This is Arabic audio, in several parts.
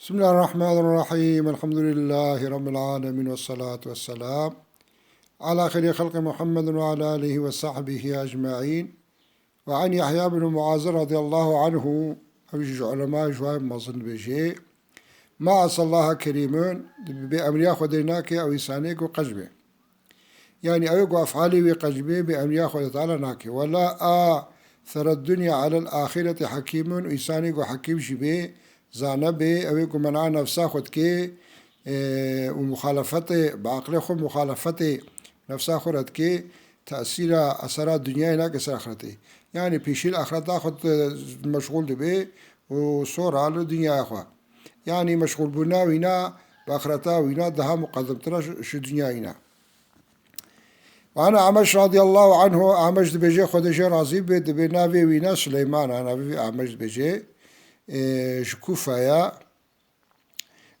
بسم الله الرحمن الرحيم الحمد لله رب العالمين والصلاة والسلام على خير خلق محمد وعلى آله وصحبه أجمعين وعن يحيى بن معاذ رضي الله عنه أوجج علماء جواب مظن بجي ما عصى الله كريمون بأمر خديناك أو إسانيك وقجبه يعني أيقو أفعالي وقجبه بأمر خد تعالى ناك ولا آثر الدنيا على الآخرة حكيم وإسانيك وحكيم شبه اوی کو منع نفسه خود که و مخالفت بعقل خود مخالفت نفسه خورد که تأثیر اثرات دنیای نه که آخرته یعنی پیشیل آخرت خود مشغول به و صور على دنیا خوا. يعني مشغول بنا وينا بآخرتا وينا دها مقدم ترى شو دنيا وينا وأنا عمش رضي الله عنه عمش بيجي خدش راضي بيد بنافي وينا سليمان أنا عمش شكوفايا.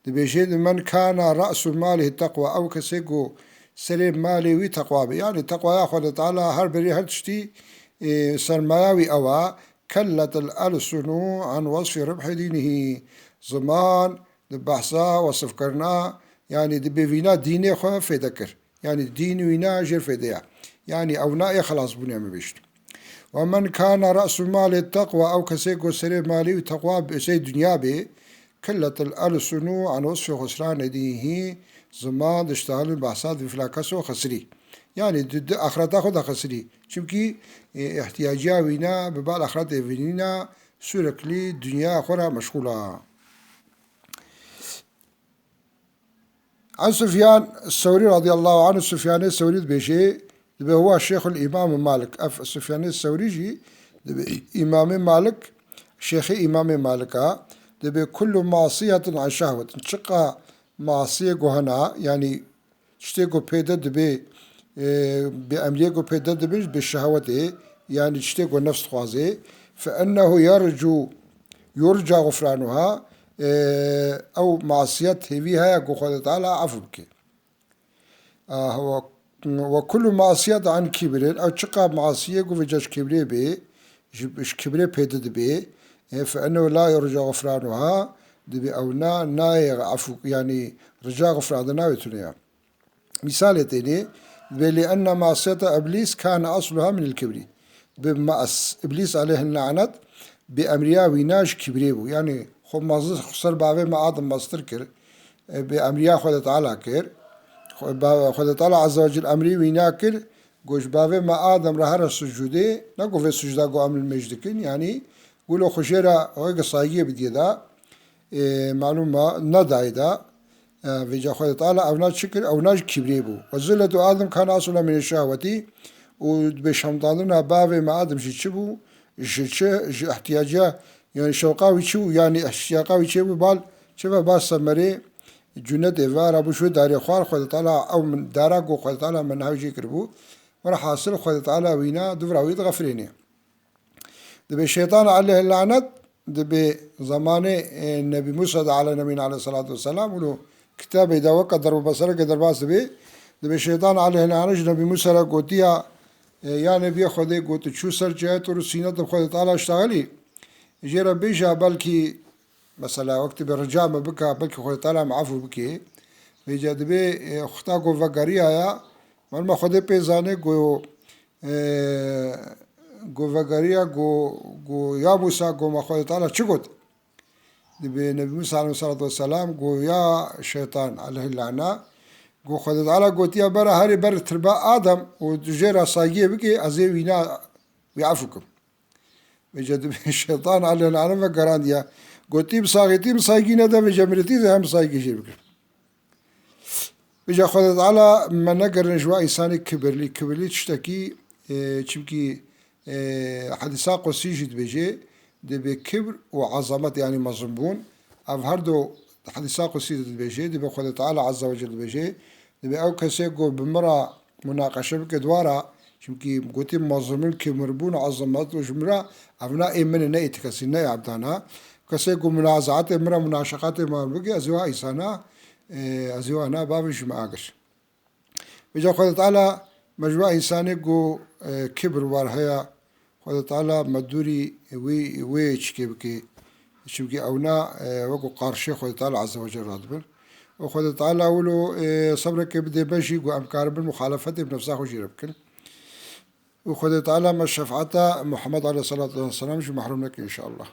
دبيجين من كان رأس ماله التقوى أو كسيكو سليم مالي وي تقوى يعني تقوى ياخذ تعالى هر بري هر تشتي سرماوي أوا كلت الألسن عن وصف ربح دينه. زمان بحثا وصف كرنا يعني دبي فينا ديني خو في ذكر يعني دين وينا جر في ديا يعني أو نا خلاص بنيا مبشت ومن كان رأس مال التقوى أو كسيكو سري مالي وتقوى بسي دنيا بي كلت الألسن عن وصف خسران دينه زمان دشتغل البحثات في فلاكسو خسري يعني ضد آخرت خود خسري چونكي احتياجيا وينا ببال آخرت وينا سوركلي دنيا خورا مشغولة عن سفيان الثوري رضي الله عنه سفيان الثوري بيشي دبي هو الشيخ الإمام مالك. أف سفيان الثوري جي دبي إمام مالك شيخ إمام مالك دبي كل معصية عن شهوة. شقة معصية جهنا يعني تشتيكو بيدا دبي بأمريكو بيدا دبي بالشهوة يعني تشتيكو نفس خوازي. فإنه يرجو يرجى غفرانها أو معصية فيها يقول تعالى عفو بك هو وكل معصية عن كبر أو تشقى معصية قفجاش كبري بي جبش كبري بيدد بي فإنه لا يرجى غفرانها دبي أو نا نا عفو يعني رجاء غفران نا يتنيا مثال تاني لأن معصية إبليس كان أصلها من الكبر بمأس إبليس عليه اللعنة بأمريا ويناش كبريبو يعني خو مازل خسر بعضي ما آدم مستر كر بأمريا خود تعالى كر خود تعالى عز وجل أمري ويناكر گوش باوه ما آدم را هر سجوده في سجده گو عمل مجدكين يعني قولوا خشيرا هيك صايغية بدي دا إيه معلومة ندعي دا. في جا خود تعالى أو ناج شكر أو ناج كبريبو وزلة آدم كان أصلا من الشهوة وبشمطاننا باوه ما آدم شتشبو شتش احتياجه يعني شوقاوي شو يعني اشتياقاوي شو بال شبه باس سمري cünnet evve rabı şu darî xwar Xwedê Teala ew min dara got Xwedê Teala min nav jê kiribû were hasil Xwedê Teala wîna duvra wî diğefirîne. Dibe şeytan aleyh lanet dibe zamanê Nebî Musa da aleyh nebîn aleyhissalatu vesselam û kitabê de weka derbasere derbas dibe dibe şeytan aleyh lanet ji Nebî Musa re gotiya یا نبی خدای ګوت چو سر جهت او سینه د خدای تعالی شتغلی جره به جا بلکی مثلا وقت برجع ما بكا بلكي خود تعالى معفو بكي بيجا دبي اختا کو وگري آیا من ما خود پیزانه گو گو وگريا گو گو يا موسى گو ما خود تعالى چگوت دبي نبي موسى عليه الصلاة والسلام گو يا شيطان عليه اللعنة. گو خود تعالى گوتيا برا هاري بر تربا آدم و صايگي بكي ازي وينا ويعفوكم. بجد الشيطان على العالم فقران ديا قلتي بصاغتي بصايقين ده بجمرتي ده هم صايقي شيء بكر بجا خدت على ما نقر نجوا إنسان كبر لي كبر لي تشتكي تشبكي حديثا قصي جد بيجي دي بكبر وعظمة يعني مظلمون أف هردو حديثا قصي جد بيجي دي بخدت على عز وجل بيجي دي بأو كسيقو بمرا مناقشة بك دوارا چونکی گوتی مظلومین که مربون عظمت و جمرا افنا ایمن نه اتکسی نه عبدانا. کسی کو منازعات مرا مناشقات ما بگی ازوا ایسانا ازوا أنا بابش معاقش بجا خدا تعالى مجموعة إنساني جو كبر وارهيا خدا تعالى مدوري وي ويش كيبكي چونکی ئەونا وەکو قارشێ خۆی تا لە عزەوەجە ڕادبن وخۆ تعالا ولو صبرێکی بدێ بەژی گو ئەمکار بن مخالفەتی بنفسا خۆشیرە بکن وخۆ تعالا مە شەفعەتە محەممەد عليه الصلاة والسلام محروم لك إن شاء الله